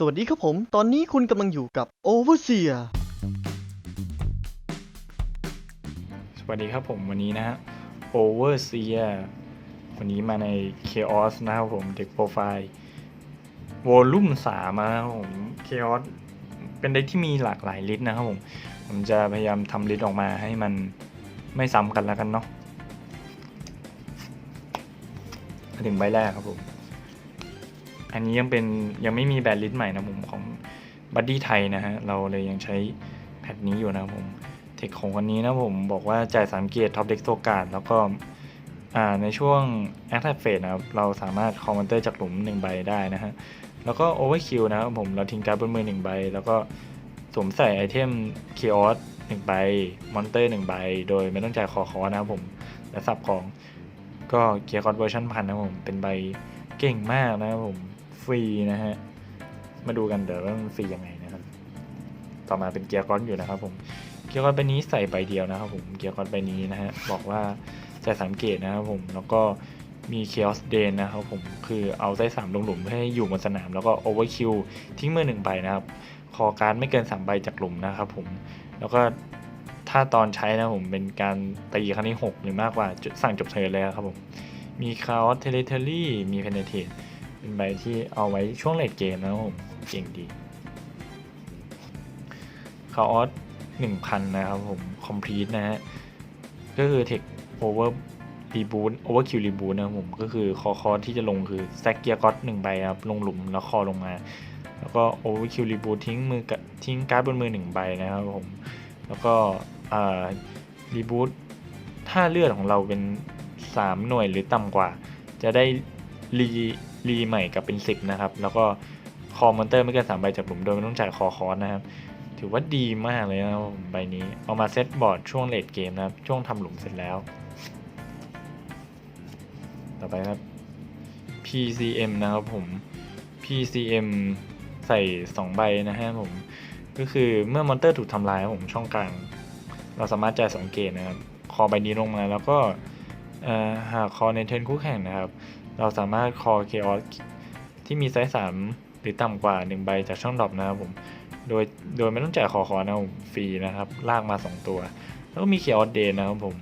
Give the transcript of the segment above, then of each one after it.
สวัสดีครับผม ตอนนี้คุณกำลังอยู่กับ Overseer สวัสดีครับผมวันนี้นะฮะ Overseer วันนี้มาใน Chaos นะครับผมเด็กโปรไฟล์วอลลุ่มสามนะครับผม Chaos เป็นเด็กที่มีหลากหลายลิสต์นะครับผม ผมจะพยายามทำลิสต์ออกมาให้มันไม่ซ้ำกันแล้วกันเนาะถึงใบแรกครับผม อันนี้ยังเป็นยังไม่มีแบรนลิสต์ใหม่นะผมของบัดดี้ไทยนะฮะ เราเลยยังใช้แพทนี้อยู่นะครับผม เทคของวันนี้นะผมบอกว่าจ่ายสามเกียร์ท็อปเด็กโซการแล้วก็ในช่วงแอคแทฟเฟสนะครับ เราสามารถคอมมอนเตอร์จากหลุมหนึ่งใบได้นะฮะ แล้วก็โอเวอร์คิวนะครับผม เราทิ้งการ์ดบนมือหนึ่งใบ แล้วก็สวมใส่ไอเทมเคออสหนึ่งใบ มอนเตอร์หนึ่งใบ โดยไม่ต้องจ่ายคอคอนะครับผม และสับของก็เกียร์คอร์ดเวอร์ชันพันนะผม เป็นใบเก่งมากนะครับผม ฟรีนะฮะ มาดูกันเดี๋ยวว่ามันฟรียังไงนะครับ ต่อมาเป็นเกียร์คอร์ดอยู่นะครับผม เกียร์กอดใบนี้ใส่ใบเดียวนะครับผม เกียร์กอดใบนี้นะฮะ บอกว่าจะสังเกตนะครับผม แล้วก็มีเคียสเดนนะครับผม คือเอาไส้สามลงหลุมให้อยู่บนสนาม แล้วก็โอเวอร์คิวทิ้งมือหนึ่งใบนะครับ คอการดไม่เกินสามใบจากหลุมนะครับผม แล้วก็ถ้าตอนใช้นะผมเป็นการตีครั้งที่6หรือมากกว่าสั่งจบเทิร์นเลยครับผม มีคาร์เทเลเทอรี่มีเพนเนเทต เป็นใบที่เอาไว้ช่วงเลดเกมนะครับผมเก่งดีคาออสหนึ่งพันนะครับผม คอมพลีทนะฮะ ก็คือเทคโอเวอร์รีบูทโอเวอร์คิวรีบูทนะครับผม ก็คือคอคอที่จะลงคือแซกเกียร์ก็อตหนึ่งใบครับ ลงหลุมแล้วคอลงมา แล้วก็โอเวอร์คิวรีบูททิ้งมือกับทิ้งการ์ดบนมือหนึ่งใบนะครับผม แล้วก็รีบูทถ้าเลือดของเราเป็น 3 หน่วยหรือต่ำกว่า จะได้รี รีใหม่กับเป็น 10 นะครับ แล้วก็คอมอนเตอร์ไม่เกิน3ใบจากหลุมโดยไม่ต้องจ่ายคอคอสนะครับ ถือว่าดีมากเลยนะครับใบนี้ เอามาเซตบอร์ดช่วงเลดเกมนะครับ ช่วงทำหลุมเสร็จแล้ว ต่อไปครับ PCM นะครับผม PCM ใส่ 2 ใบนะฮะผม ก็คือเมื่อมอนเตอร์ถูกทำลายครับผมช่องกลาง เราสามารถจ่ายสองเกตนะครับ คอใบนี้ลงมาแล้วก็หากคอในเทิร์นคู่แข่งนะครับ เราสามารถคอเคออสที่มีไซส์3หรือต่ำกว่า 1 ใบจากช่องดรอปนะครับผม โดยโดยไม่ต้องจ่ายคอคอนะผมฟรีนะครับ ลากมา 2 ตัว แล้วก็มีเคออสเดนนะครับผม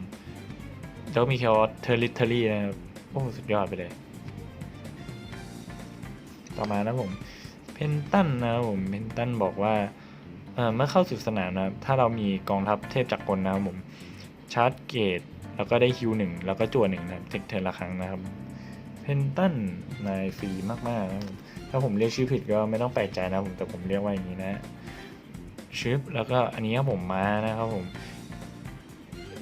แล้วก็มีเคออสเทอริทอรี่นะครับ โอ้ สุดยอดไปเลย ต่อมานะผมเพนตันนะครับผมเพนตันบอกว่าเมื่อเข้าสู่สนามนะครับ ถ้าเรามีกองทัพเทพจักรกลนะครับผม ชาร์จเกต แล้วก็ได้คิวหนึ่งแล้วก็จั่วหนึ่งนะครับเทคเทิร์นละครั้งนะครับ เพนตันนายฟรีมากๆ ถ้าผมเรียกชื่อผิดก็ไม่ต้องแปลกใจนะผมแต่ผมเรียกว่าอย่างนี้นะชิปแล้วก็อันนี้ครับผมมานะครับผม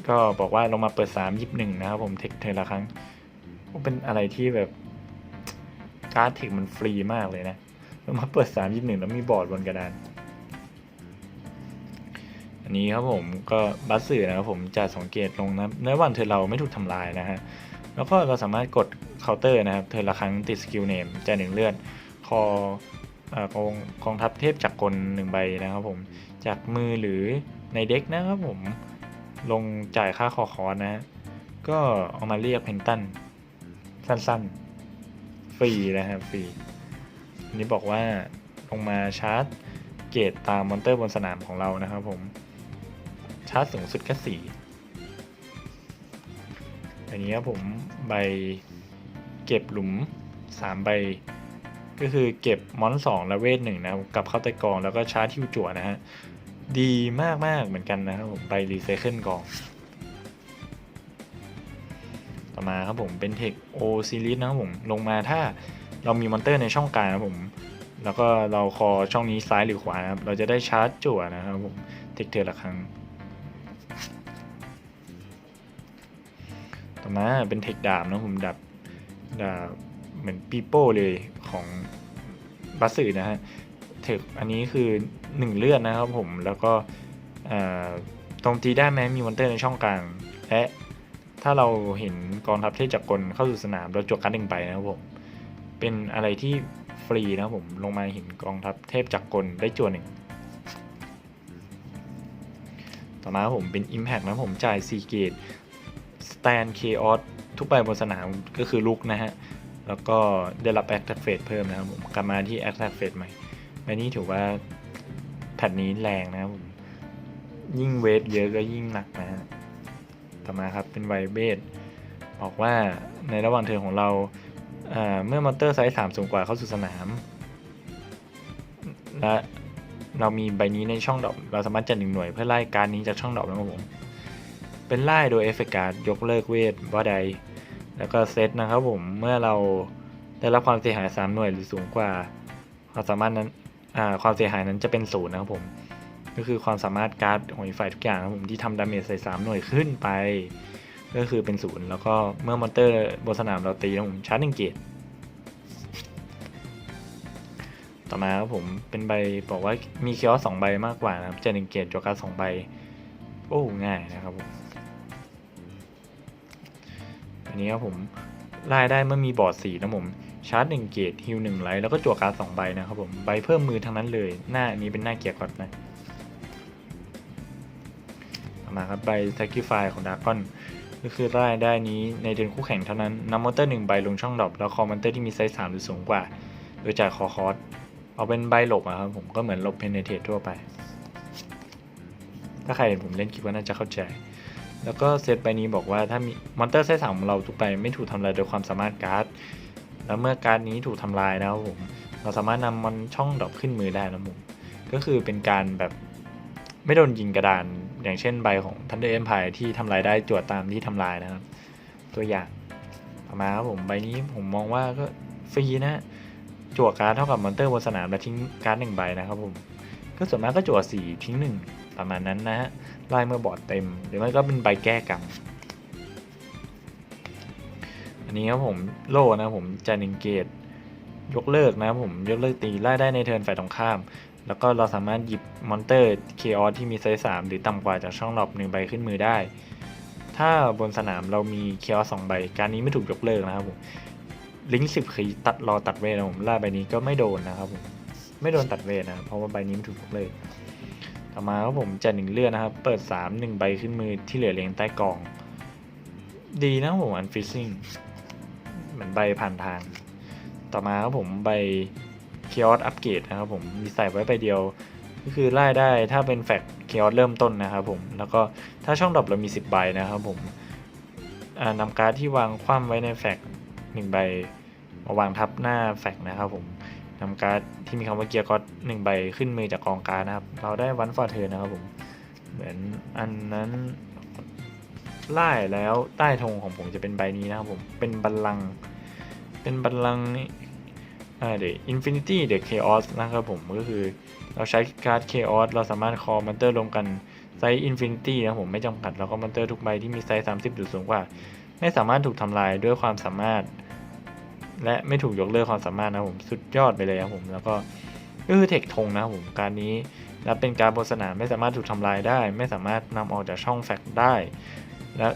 ก็บอกว่าลงมาเปิดสามยิบหนึ่งนะครับผมเทคเทิร์ละครั้งเป็นอะไรที่แบบการ์ดเทคมันฟรีมากเลยนะล้วมาเปิดสามยี่หนึ่งแล้วมีบอร์ดบนกระดานอันนี้ครับผมก็บัสสื่อนะครับผมจะสังเกตลงนะเนื้อวันเธอเราไม่ถูกทำลายนะฮะแล้วก็เราสามารถกด เคาน์เตอร์นะครับ เธอละครั้งติดสกิลเนมจะหนึ่งเลือดคออกองกองทัพเทพจักรกลหนึ่งใบนะครับผม จากมือหรือในเด็กนะครับผม ลงจ่ายค่าคอคอร์สนะ ก็เอามาเรียกเพนตันสั้นๆ ฟรีนะครับฟรีอันนี้บอกว่าลงมาชาร์จเกตตามมอนเตอร์บนสนามของเรานะครับผม ชาร์จสูงสุดแค่สี่อันนี้ครับผมใบ ก็บหลุมสามใบ ก็คือเก็บมอนสองและเวทหนึ่งนะกับเข้าใต้กองแล้วก็ชาร์จทิวจั่วนะฮะ ดีมากๆเหมือนกันนะครับผมใบรีไซเคิลกอง ต่อมาครับผมเป็นเทคโอซีรีสนะครับผมลงมาถ้าเรามีมอนเตอร์ในช่องกลางนะครับผมแล้วก็เราคอช่องนี้ซ้ายหรือขวานะครับ เราจะได้ชาร์จจั่วนะครับผมเทคเทอร์ละครั้ง ต่อมาเป็นเทคดาบนะผมดาบดาบ เหมือนปีโป้เลยของบัสสึนะฮะเทคอันนี้คือ 1 เลือดนะครับผมแล้วก็ตรงตีได้แม้มีมอนเตอร์ในช่องกลาง และถ้าเราเห็นกองทัพเทพจักรกลเข้าสู่สนามเราจวกการหนึ่งไปนะครับผม เป็นอะไรที่ฟรีนะครับผมลงมาเห็นกองทัพเทพจักรกลได้จวนหนึ่งต่อมาผมเป็น Impact นะผมจ่าย4เกต Stand Chaos ทุกใบบนสนามก็คือลุกนะฮะ แล้วก็ได้รับ Attack Phase เพิ่มนะครับผมกลับมาที่ Attack Phase ใหม่ใบนี้ถือว่าแพทนี้แรงนะครับผมยิ่งเวทเยอะก็ยิ่งหนักนะฮะ ต่อมาครับเป็นไวเบสบอกว่าในระหว่างเทิร์นของเราเอ่อเมื่อมอนเตอร์ไซส์สามสูงกว่าเข้าสู่สนาม และเรามีใบนี้ในช่องดอปเราสามารถจัดหนึ่งหน่วยเพื่อไล่การนี้จากช่องดอปนะครับผม เป็นไล่โดยเอฟเฟกต์การ์ดยกเลิกเวทว่าใด แล้วก็เซตนะครับผมเมื่อเราได้รับความเสียหาย 3 หน่วยหรือสูงกว่า ความสามารถนั้นความเสียหายนั้นจะเป็นศูนย์นะครับผม ก็คือความสามารถการ์ดของอีกฝ่ายทุกอย่างครับผมที่ทำดาเมจใส่ 3 หน่วยขึ้นไป ก็คือเป็นศูนย์แล้วก็เมื่อมอนเตอร์บนสนามเราตีนะครับผมชาร์จหนึ่งเกตต่อมาครับผมเป็นใบบอกว่ามีเคียร์สองใบมากกว่านะครับจะหนึ่งเกตจวการ์ดสองใบ โอ้ง่ายนะครับผม อันนี้ครับผมไล่ได้เมื่อมีบอร์ดสีนะผมชาร์จหนึ่งเกตฮิลหนึ่งไลท์แล้วก็จั่วการ์ดสองใบนะครับผมใบเพิ่มมือทั้งนั้นเลย หน้าอันนี้เป็นหน้าเกียร์ก่อนนะมาครับใบ Sacrifice ของดากอนก็คือไล่ได้นี้ในเดือนคู่แข่งเท่านั้นนำมอนเตอร์หนึ่งใบลงช่องดรอปแล้วคอมมอนเตอร์ที่มีไซส์สามหรือสูงกว่า โดยจ่ายคอคอร์สเอาเป็นใบหลบอะครับผมก็เหมือนหลบเพนเนเทตทั่วไป ถ้าใครเห็นผมเล่นคิดว่าน่าจะเข้าใจ แล้วก็เซตใบนี้บอกว่าถ้ามีมอนเตอร์ไซส์สามของเราทุกใบไม่ถูกทำลายโดยความสามารถการ์ด แล้วเมื่อการ์ดนี้ถูกทำลายนะครับผม เราสามารถนำมันช่องดรอปขึ้นมือได้นะผมก็คือเป็นการแบบไม่โดนยิงกระดาน อย่างเช่นใบของ Thunder Empire ที่ทำลายได้จวดตามที่ทำลายนะครับ ตัวอย่างต่อมาครับผมใบนี้ผมมองว่าก็ฟรีนะจวดการ์ดเท่ากับมอนเตอร์บนสนามและทิ้งการ์ดหนึ่งใบนะครับผมก็ส่วนมากก็จวดสี่ทิ้งหนึ่ง ประมาณนั้นนะฮะไล่เมื่อบอร์ดเต็ม หรือไม่ก็เป็นใบแก้กรรมอันนี้ครับผมโล่นะผมจะนิงเกตยกเลิกนะครับผมยกเลิกตีไล่ได้ในเทิร์นฝ่ายตรงข้าม แล้วก็เราสามารถหยิบมอนเตอร์เคออสที่มีไซส์สามหรือต่ำกว่าจากช่องดรอปหนึ่งใบขึ้นมือได้ ถ้าบนสนามเรามีเคออสสองใบ การนี้ไม่ถูกยกเลิกนะครับผมลิงก์สิบคีตัดรอตัดเวทนะผมล่าใบนี้ก็ไม่โดนนะครับผมไม่โดนตัดเวทนะเพราะว่าใบนี้ไม่ถูกยกเลิก ต่อมาครับผมจะหนึ่งเลือดนะครับ เปิดสามหนึ่งใบขึ้นมือที่เหลือเรียงใต้กล่อง ดีนะผมอันฟิซซิ่งเหมือนใบผ่านทาง ต่อมาครับผมใบเคียร์อัปเกรดนะครับผมมีใส่ไว้ใบเดียว ก็คือไล่ได้ถ้าเป็นแฟกเคียร์เริ่มต้นนะครับผม แล้วก็ถ้าช่องดรอปเรามี 10 ใบนะครับผมอ่านำการ์ดที่วางคว่ำไว้ในแฟกหนึ่งใบมาวางทับหน้าแฟกนะครับผม นำการ์ดที่มีคำว่าเกียร์ก็อตหนึ่งใบขึ้นมือจากกองการ์ดนะครับ เราได้วันฟอร์เทอร์นะครับผม เหมือนอันนั้นไล่แล้วใต้ธงของผมจะเป็นใบนี้นะครับผม เป็นบัลลังก์เป็นบัลลังก์นี่เดี๋ยวอินฟินิตี้เดี๋ยวเคออสนะครับผมก็คือเราใช้การ์ดเคออสเราสามารถคอมอนเตอร์รวมกันไซส์อินฟินิตี้นะผมไม่จำกัด แล้วก็มอนเตอร์ทุกใบที่มีไซส์30หรือสูงกว่า ไม่สามารถถูกทำลายด้วยความสามารถ และไม่ถูกยกเลิกความสามารถนะผมสุดยอดไปเลยครับผมแล้วก็ก็คือเทคทงนะครับผมการนี้และเป็นการบนสนามไม่สามารถถูกทำลายได้ ไม่สามารถนำออกจากช่องแฟกได้ และ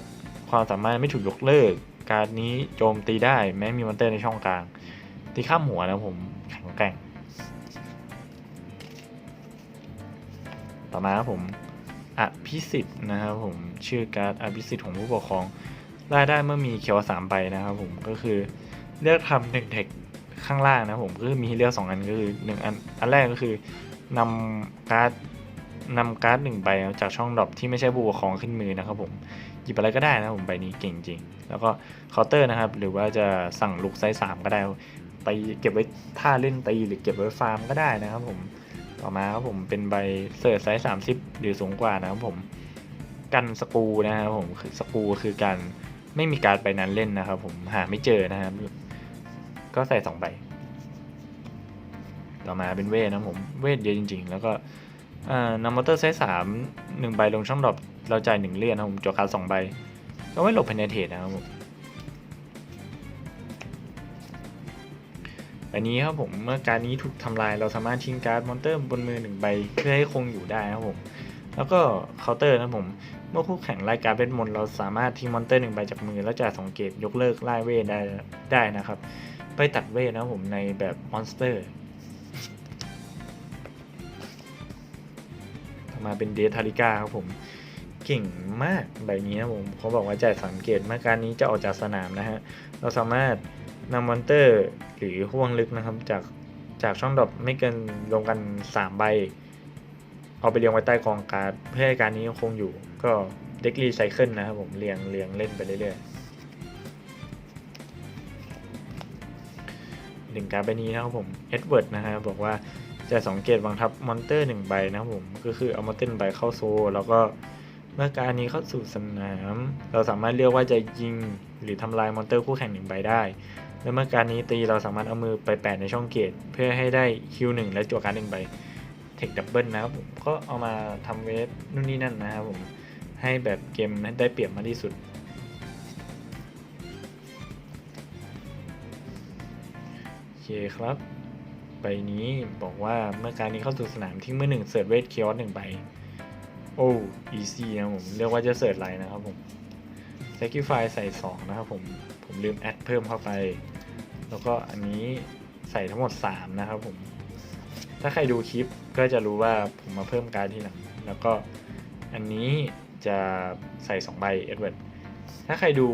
ความสามารถไม่ถูกยกเลิก การนี้โจมตีได้ แม้มีมอนเตอร์ในช่องกลาง ตีข้ามหัวนะผมแข็งแกร่ง ต่อมาครับผมอภิสิทธิ์นะครับผมชื่อการอภิสิทธิ์ของผู้ปกครองรายได้เมื่อมีเคียวสามใบนะครับผมก็คือ เลือกทำหนึ่งเทคข้างล่างนะผมก็คือมีให้เลือกสองอันก็คือหนึ่งอันอันแรกก็คือนำการ์ดนำการ์ดหนึ่งใบจากช่องดรอปที่ไม่ใช่ผู้ปกครองขึ้นมือนะครับผมหยิบอะไรก็ได้นะผมใบนี้เก่งจริง แล้วก็เคาน์เตอร์นะครับ หรือว่าจะสั่งลุกไซส์สามก็ได้ไปเก็บไว้ท่าเล่นตีหรือเก็บไว้ฟาร์มก็ได้นะครับผมต่อมาครับผมเป็นใบเสิร์ชไซส์สามสิบหรือสูงกว่านะครับผมกันสกูนะครับผมคือสกูคือการไม่มีการดใบนั้นเล่นนะครับผมหาไม่เจอนะครับ ก็ใส่สองใบ ต่อมาเป็นเวทนะผม เวทเยอะจริง ๆ แล้วก็นำมอเตอร์ไซส์สามหนึ่งใบลงช่องดรอปเราจ่ายหนึ่งเลือดนะผมจอการดสองใบ ก็ไม่หลบเพนเนเทตนะครับผมอันนี้ครับผมเมื่อการนี้ถูกทำลายเราสามารถทิ้งการ์ดมอนเตอร์บนมือหนึ่งใบเพื่อให้คงอยู่ได้นะครับผม แล้วก็เคาน์เตอร์นะผม เมื่อคู่แข่งไล่การ์ดเวทมนต์เราสามารถทิ้งมอนเตอร์หนึ่งใบจากมือแล้วจ่ายสองเกตยกเลิกไล่เวทได้ได้นะครับ ไปตัดเวทนะผมในแบบมอนสเตอร์มาเป็นเดทาริก้าครับผม เก่งมากใบนี้นะผมเขาบอกว่าจ่ายสามเกตมื่อการนี้จะออกจากสนามนะฮะ เราสามารถนำมอนเตอร์หรือห่วงลึกนะครับ จากจากช่องดรอปไม่เกินรวมกันสามใบ เอาไปเรียงไว้ใต้กองการ์ดเพื่อให้การนี้ยังคงอยู่ ก็เด็กรีไซเคิลนะครับผมเรียงเรียงเล่นไปเรื่อยๆึงการ์ดใบนี้นะครับผมเอ็ดเวิร์ดนะฮะบอกว่าจะสังเกตวางทับมอนเตอร์หนึ่งใบนะครับผมก็คือเอามอนเตอร์หนึ่งใบเข้าโซลแล้วก็เมื่อการนี้เข้าสู่สนาม เราสามารถเลือกว่าจะยิงหรือทำลายมอนเตอร์คู่แข่งหนึ่งใบได้ และเมื่อการนี้ตีเราสามารถเอามือไปแปะในช่องเกต เพื่อให้ได้คิวหนึ่งและจั่วการหนึ่งใบเทคดับเบิลนะครับผมก็เอามาทำเวฟนู่นนี่นั่นนะครับผมให้แบบเกมได้เปรียบมากที่สุด เคครับ ใบนี้บอกว่าเมื่อการนี้เข้าสู่สนามทิ้งมือหนึ่งเสิร์ชเวทเคียร์หนึ่งใบ โอ้อีซี่นะผมเรียกว่าจะเสิร์ชไลน์นะครับผม sacrifice ใส่ 2 นะครับผม ผมลืมแอดเพิ่มเข้าไป แล้วก็อันนี้ใส่ทั้งหมด 3 นะครับผม ถ้าใครดูคลิปก็จะรู้ว่าผมมาเพิ่มการที่หลัง แล้วก็อันนี้จะใส่ 2 ใบเอ็ดเวิร์ดถ้าใครดู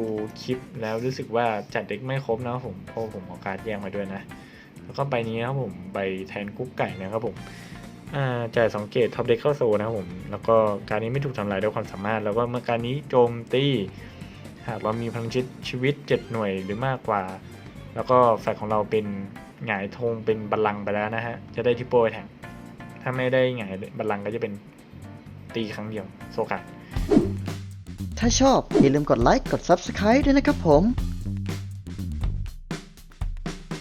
คลิปแล้วรู้สึกว่าจัดเด็กไม่ครบนะครับผมเพราะผมเอาการดแยกมาด้วยนะ แล้วก็ใบนี้นะครับผมใบแทนกุ๊กไก่นะครับผมจ่ายสองเกตท็อปเด็กเข้าโซนะครับผมแล้วก็การนี้ไม่ถูกทำลายด้วยความสามารถ แล้วก็เมื่อการนี้โจมตีหากเรามีพลังชีวิตชีวิต 7 หน่วยหรือมากกว่า แล้วก็แฟกของเราเป็นหงายธงเป็นบัลลังก์ไปแล้วนะฮะจะได้ทิปโป้แทงถ้าไม่ได้หงายบัลลังก์ก็จะเป็นตีครั้งเดียวโซกาถ้าชอบอย่าลืมกดไลค์กด Subscribe ด้วยนะครับผม